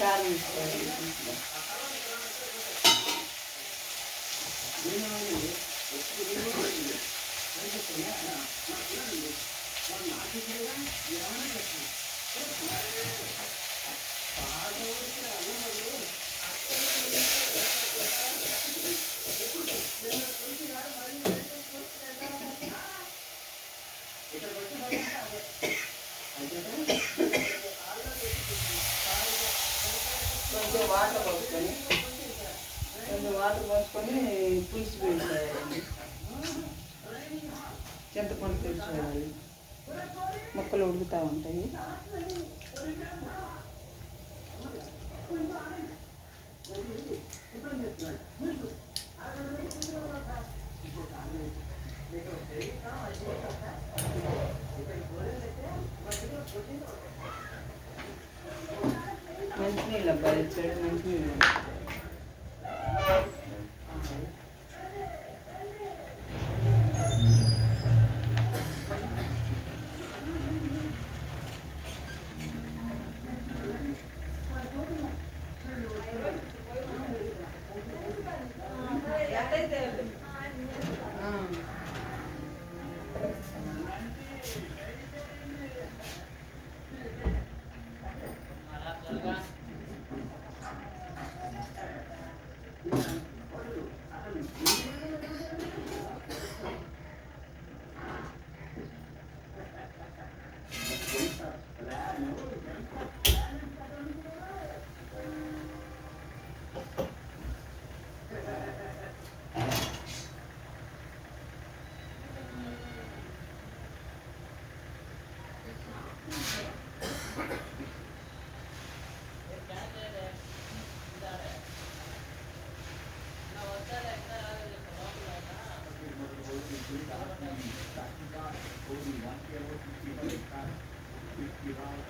కారం వేసుకోవాలి కొంచెం వాటర్ పోసుకొని కొంచెం వాటర్ పోసుకొని పులుసు వేసేయాలి చింతపండు పులుసు వేయాలి మొక్కలు ఉడుకుతూ ఉంటాయి మంచినీళ్ళు అబ్బాయి చెడు మంచినీళ్ళు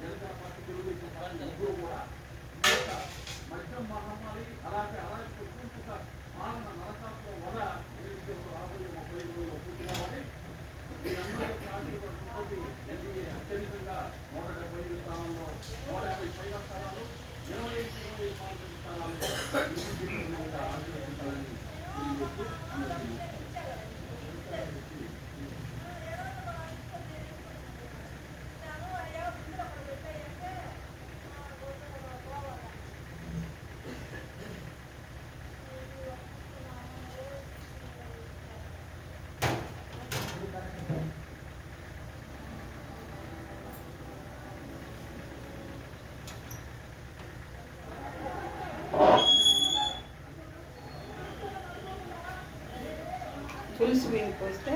జనతా పార్టీ తెలుగుదేశం అలాగే అలాగే పూర్తిక పాలన నరకాత్మ వద రాబోయే స్థానాలు ఇరవై ఐదు స్థానాలు పులుసు బియ్యం పోస్తే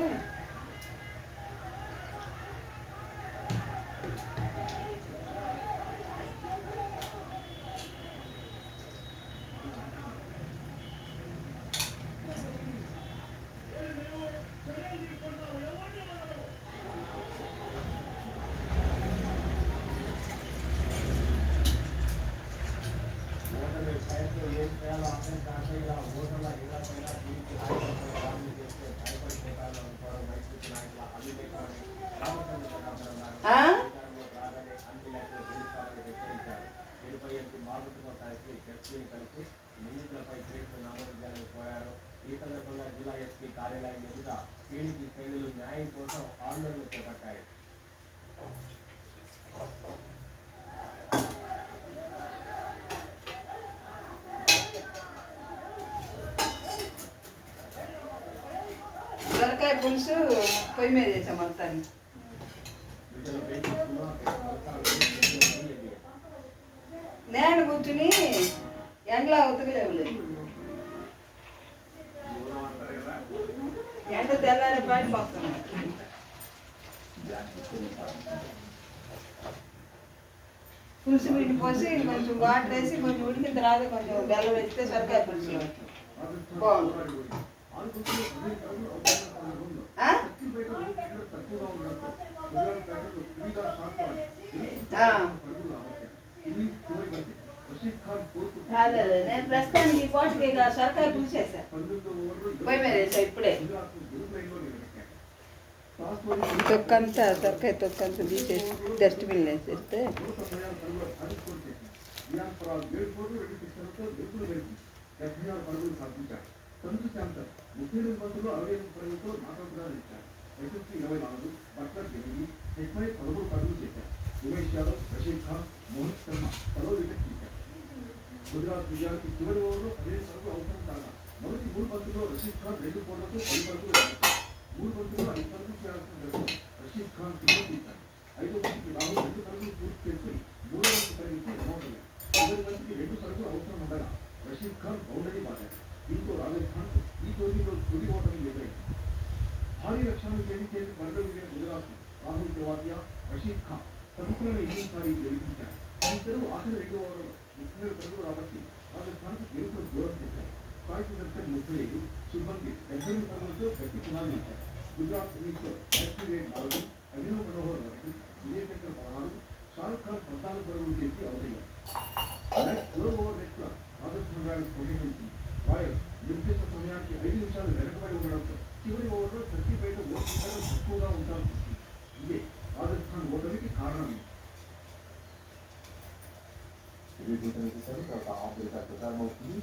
పులుసు పొయ్యి మీద చేసాం మొత్తాన్ని. నేను కూర్చుని ఎండలా ఉతకలేవులే. ఎండ తెల్లారి పాటి పోతున్నాం పులుసు పిండి పోసి కొంచెం వాటర్ వేసి కొంచెం ఉడికిన తర్వాత కొంచెం బెల్లం వేస్తే సరికాయ పులుసు. బాగుంటుంది అదే అదే. నేను ప్రస్తుతానికి ఈ పూటకి ఇక సొరకాయ పులుసు వేసాను పొయ్యి మీద వేసా ఇప్పుడే తొక్కంతా సొరకాయ తొక్కంతా తీసేసి డస్ట్బిన్ వేసేస్తే ఇరవై నాలుగు బట్లర్ ఎనిమిది హెక్మై పదమూడు పరుగులు చేశారు ఉమేష్ యాదవ్ రషీద్ ఖాన్ మోహిత్ శర్మ పదో వికెట్ తీశారు గుజరాత్ విజయానికి చివరి ఓవర్లో పదిహేను పరుగులు అవసరం కాగా మొదటి మూడు బంతుల్లో రషీద్ ఖాన్ రెండు కోట్లతో పది పరుగులు వేశారు. మూడు బంతుల్లో ఐదు పరుగులు చేయాల్సిన దశలో రషీద్ ఖాన్ కింద తీశారు ఐదో బంతికి రాహుల్ రెండు పరుగులు పూర్తి చేసుకుని మూడో బంతి పరిగెత్తి రమౌటయ్యారు చివరి బంతికి రెండు పరుగులు అవసరం ఉండగా రషీద్ ఖాన్ బౌండరీ బాగారు దీంతో రాజస్థాన్ ఈ టోర్నీలో తొలి ఓటమి ఎదురైంది सारी रक्षा में के वर्ग में गुजरात में राहुल गवादिया रशीद खान प्रमुखों ने इतनी सारी जेल की जाए इधर वो आखिर एक और मुख्य प्रमुख रावत की आज इस बार जेल पर ज़ोर से जाए कार्य की मुख्य एक सुबह के ऐसे में समझ लो व्यक्ति चुनाव में जाए गुजरात पुलिस को ऐसी शाहरुख రాయల్స్ పోటీపించింది రాయల్స్ నిర్దేశ సమయానికి ఐదు నిమిషాలు వెనకబడి ఉండడంతో చివరి ఓవర్లో ప్రతి బయట ఓటు శాతం తక్కువగా ఉండాల్సి వచ్చింది ఇదే రాజస్థాన్ ఓటమికి కారణం ఇది సూచన చేశారు తర్వాత ఆఫ్రికా ప్రచారం అవుతుంది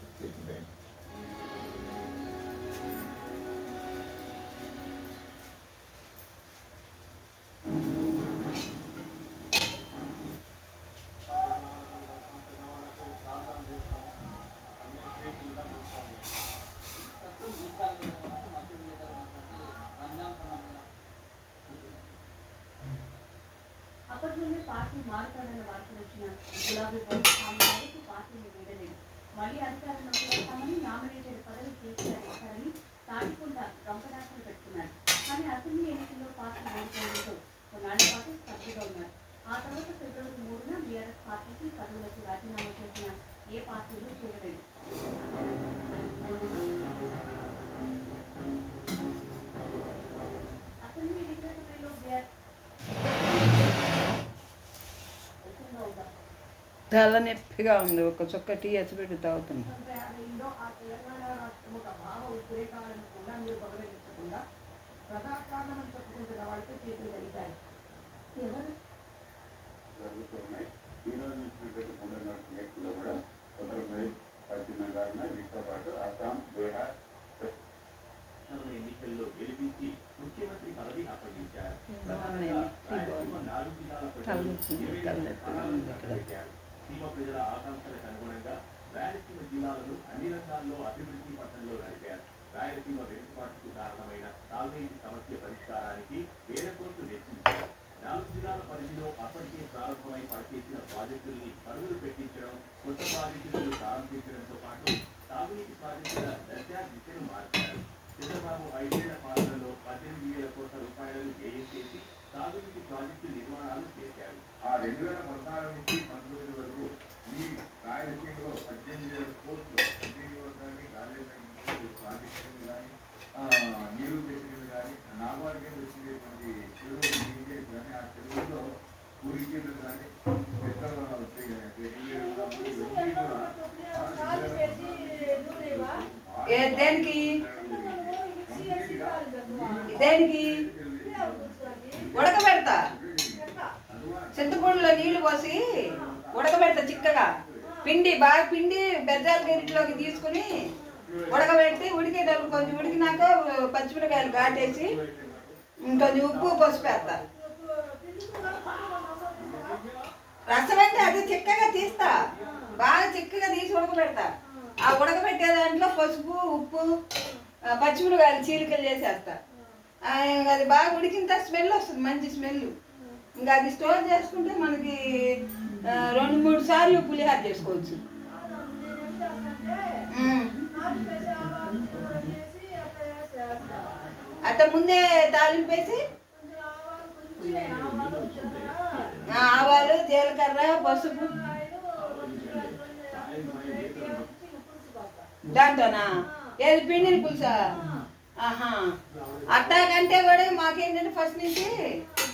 పార్టీ వార్తలు వచ్చిన గులాబీ బాబు పార్టీని వీడలేదు మళ్ళీ అధికారంలోకి వస్తామని నామినేటెడ్ పదవి చేస్తారని తాడికొండ గంపదాసలు పెట్టుకున్నారు కానీ అసెంబ్లీ ఎన్నికల్లో పార్టీ ఓడిపోవడంతో కొన్నాళ్ళ పాటు స్తబ్దుగా ఉన్నారు. ఆ తర్వాత ఫిబ్రవరి మూడున బీఆర్ఎస్ పార్టీకి పదవులకు రాజీనామా చేసిన ఏ పార్టీలు ఉత్తరప్రదేశ్ పశ్చిమ బెంగాల్ వీటితో పాటు అస్సాం బీహార్ ఎన్నికల్లో గెలిపించి ముఖ్యమంత్రి పదవి అప్పగించారు సీమ ప్రజల ఆకాంక్షలకు అనుగుణంగా రాయలసీమ జిల్లాలను అన్ని రంగాల్లో అభివృద్ధి పథంలో నడిపారు. రాయలసీమ వెనుకబాటుకు కారణమైన తాగునీటి సమస్య పరిష్కారానికి వేల కోట్లు నాలుగు జిల్లాల పరిధిలో అప్పటికే ప్రారంభమై పనిచేసిన ప్రాజెక్టుల్ని పరుగులు పెట్టించడం కొత్త ప్రాజెక్టులను ప్రారంభించడంతో పాటు తాగునీటి ప్రాజెక్టుల దర్జా దిశను మార్చారు. చంద్రబాబు ఐదేళ్ళ పాలనలో పద్దెనిమిది వేల కోట్ల రూపాయలను వ్యయం చేసి తాగునీటి ప్రాజెక్టు నిర్మాణాలు చేశారు. ఆ రెండు వేల పద్నాలుగు నుంచి పంతొమ్మిది వరకు ఈ రాయలసీమలో పద్దెనిమిది వేల కోట్లు ఇంజనీరింగ్ కానీ కాలేజీ ప్రాజెక్టులు కానీ నీరు పెట్టినవి కానీ నాబార్గే వచ్చినటువంటి చెరువులు నీరు కానీ ఆ చెరువుల్లో ఊరికేలు కానీ పెద్ద ఏ దేనికి? దేనికి? ఉడకబెడతా. చింతపండులో నీళ్ళు పోసి ఉడకబెడతా చిక్కగా. పిండి బాగా పిండి బెజ్జాల గరిటలోకి తీసుకుని ఉడకబెట్టి ఉడికేటప్పుడు కొంచెం ఉడికినాక పచ్చిమిరకాయలు ఘాటేసి కొంచెం ఉప్పు పసుపు వేస్తా. రసం అంటే అది చిక్కగా తీస్తా. బాగా చిక్కగా తీసి ఉడకబెడతా. ఆ ఉడకబెట్టే దాంట్లో పసుపు ఉప్పు ఆ, పచ్చిమిరకాయలు చీలికలు చేసేస్తా. ఇంకా అది బాగా ఉడికిన స్మెల్ వస్తుంది మంచి స్మెల్. ఇంకా అది స్టోర్ చేసుకుంటే మనకి రెండు మూడు సార్లు పులిహార చేసుకోవచ్చు. అట్ట ముందే తాలింపు వేసి ఆవాలు జీలకర్ర పసుపు దాంతోనా? ఏది పిండిని పులుసా? ఆహా. అట్టాకంటే కూడా మాకేంటంటే ఫస్ట్ నుంచి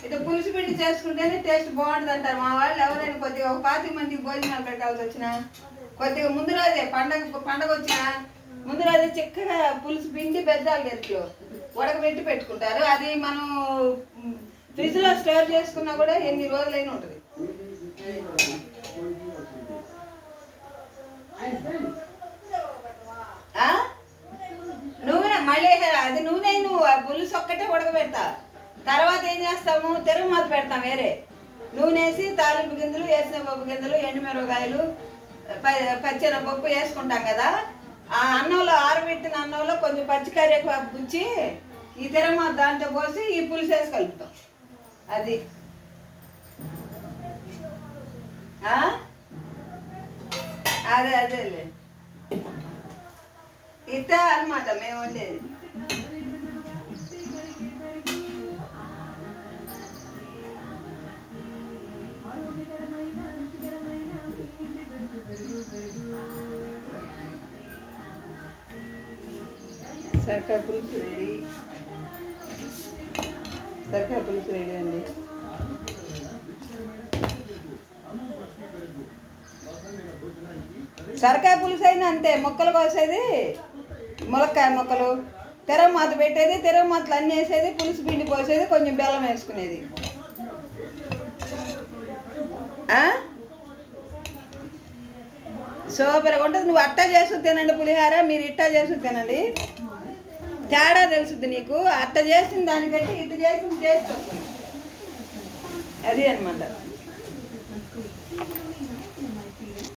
ఇది పులుసు పిండి చేసుకుంటేనే టేస్ట్ బాగుంటుంది అంటారు మా వాళ్ళు ఎవరైనా కొద్దిగా ఒక పాతి మందికి భోజనాలు పెట్టాల్సి వచ్చిన కొద్దిగా ముందు రోజే పండగ పండగ వచ్చిన ముందు రోజే చిక్కగా పులుసు పిండి పెద్దాలు గెలికిలో ఉడకబెట్టి పెట్టుకుంటారు. అది మనం ఫ్రిడ్జ్లో స్టోర్ చేసుకున్నా కూడా ఎన్ని రోజులైనా ఉంటుంది ఆ? నూనె మళ్ళీ అది నూనె నువ్వు ఆ పులుసు ఒక్కటే ఉడకబెడతా. తర్వాత ఏం చేస్తాము? తిరగమాత పెడతాం వేరే. నూనె వేసి తాలింపు గింజలు వేసిన పప్పు గింజలు ఎండుమిరపకాయలు పచ్చెనపప్పు వేసుకుంటాం కదా. ఆ అన్నంలో ఆరబెట్టిన అన్నంలో కొంచెం పచ్చికరివేపాకు గుచ్చి ఈ తిరగమాత దాంట్లో పోసి ఈ పులుసు వేసి కలుపుతాం. అది. అదే అదేలే. ఇట్ట అనమాట మేము వండేది. సరికాయ పులుసు రెడీ. సరికాయ పులుసు రెడీ అండి. సరకాయ పులుసు అయినా అంతే. మొక్కలు కోసేది ములక్కాయ మొక్కలు. తెరమాత పెట్టేది తెరమాతలు అన్నీ వేసేది పులుసు పిండి పోసేది కొంచెం బెల్లం వేసుకునేది. సూపర్గా ఉంటుంది. నువ్వు అట్టా చేసు తినండి పులిహార మీరు ఇట్టా చేసు తినండి. తేడా తెలుసుద్ది నీకు. అట్ట చేసిన దానికంటే ఇది చేసిన చేస్తుంది అది అనమాట